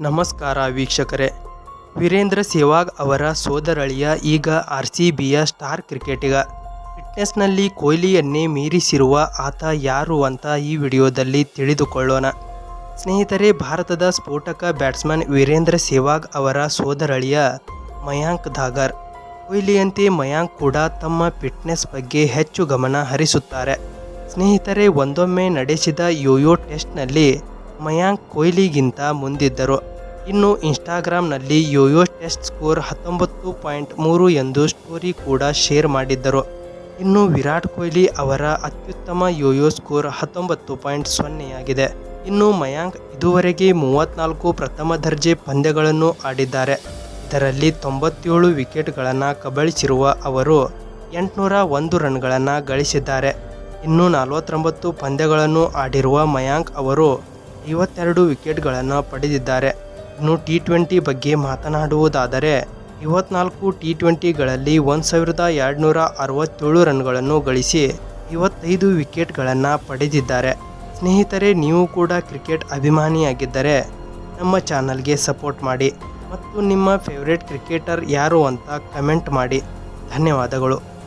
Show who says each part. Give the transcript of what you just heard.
Speaker 1: ನಮಸ್ಕಾರ ವೀಕ್ಷಕರೇ. ವೀರೇಂದ್ರ ಸೆಹ್ವಾಗ್ ಅವರ ಸೋದರಳಿಯ ಈಗ ಆರ್ ಸಿ ಬಿಯ ಸ್ಟಾರ್ ಕ್ರಿಕೆಟಿಗ. ಫಿಟ್ನೆಸ್ನಲ್ಲಿ ಕೊಹ್ಲಿಯನ್ನೇ ಮೀರಿಸಿರುವ ಆತ ಯಾರು ಅಂತ ಈ ವಿಡಿಯೋದಲ್ಲಿ ತಿಳಿದುಕೊಳ್ಳೋಣ. ಸ್ನೇಹಿತರೆ, ಭಾರತದ ಸ್ಫೋಟಕ ಬ್ಯಾಟ್ಸ್ಮನ್ ವೀರೇಂದ್ರ ಸೆಹ್ವಾಗ್ ಅವರ ಸೋದರಳಿಯ ಮಯಾಂಕ್ ಧಾಗರ್ ಕೊಹ್ಲಿಯಂತೆ ಮಯಾಂಕ್ ಕೂಡ ತಮ್ಮ ಫಿಟ್ನೆಸ್ ಬಗ್ಗೆ ಹೆಚ್ಚು ಗಮನ ಹರಿಸುತ್ತಾರೆ. ಸ್ನೇಹಿತರೆ, ಒಂದೊಮ್ಮೆ ನಡೆಸಿದ ಯೋಯೋ ಟೆಸ್ಟ್ನಲ್ಲಿ ಮಯಾಂಕ್ ಕೊಹ್ಲಿಗಿಂತ ಮುಂದಿದ್ದರು. ಇನ್ನು ಇನ್ಸ್ಟಾಗ್ರಾಮ್ನಲ್ಲಿ ಯೋಯೋ ಟೆಸ್ಟ್ ಸ್ಕೋರ್ ಹತ್ತೊಂಬತ್ತು ಪಾಯಿಂಟ್ ಮೂರು ಎಂದು ಸ್ಟೋರಿ ಕೂಡ ಶೇರ್ ಮಾಡಿದ್ದರು. ಇನ್ನು ವಿರಾಟ್ ಕೊಹ್ಲಿ ಅವರ ಅತ್ಯುತ್ತಮ ಯೋಯೋ ಸ್ಕೋರ್ ಹತ್ತೊಂಬತ್ತು ಪಾಯಿಂಟ್ ಸೊನ್ನೆಯಾಗಿದೆ ಇನ್ನು ಮಯಾಂಕ್ ಇದುವರೆಗೆ ಮೂವತ್ನಾಲ್ಕು ಪ್ರಥಮ ದರ್ಜೆ ಪಂದ್ಯಗಳನ್ನು ಆಡಿದ್ದಾರೆ. ಇದರಲ್ಲಿ ತೊಂಬತ್ತೇಳು ವಿಕೆಟ್ಗಳನ್ನು ಕಬಳಿಸಿರುವ ಅವರು ಎಂಟುನೂರ ಒಂದು ರನ್ಗಳನ್ನು ಗಳಿಸಿದ್ದಾರೆ. ಇನ್ನು ನಲವತ್ತೊಂಬತ್ತು ಪಂದ್ಯಗಳನ್ನು ಆಡಿರುವ ಮಯಾಂಕ್ ಅವರು ಐವತ್ತೆರಡು ವಿಕೆಟ್ಗಳನ್ನು ಪಡೆದಿದ್ದಾರೆ. ಇನ್ನು ಟಿ ಟ್ವೆಂಟಿ ಬಗ್ಗೆ ಮಾತನಾಡುವುದಾದರೆ ಇವತ್ನಾಲ್ಕು ಟಿ ಟ್ವೆಂಟಿಗಳಲ್ಲಿ ಒಂದು ಸಾವಿರದ ಎರಡುನೂರ ಅರವತ್ತೇಳು ರನ್ಗಳನ್ನು ಗಳಿಸಿ ಇವತ್ತೈದು ವಿಕೆಟ್ಗಳನ್ನು ಪಡೆದಿದ್ದಾರೆ. ಸ್ನೇಹಿತರೆ, ನೀವು ಕೂಡ ಕ್ರಿಕೆಟ್ ಅಭಿಮಾನಿಯಾಗಿದ್ದರೆ ನಮ್ಮ ಚಾನಲ್ಗೆ ಸಪೋರ್ಟ್ ಮಾಡಿ ಮತ್ತು ನಿಮ್ಮ ಫೇವ್ರೆಟ್ ಕ್ರಿಕೆಟರ್ ಯಾರು ಅಂತ ಕಮೆಂಟ್ ಮಾಡಿ. ಧನ್ಯವಾದಗಳು.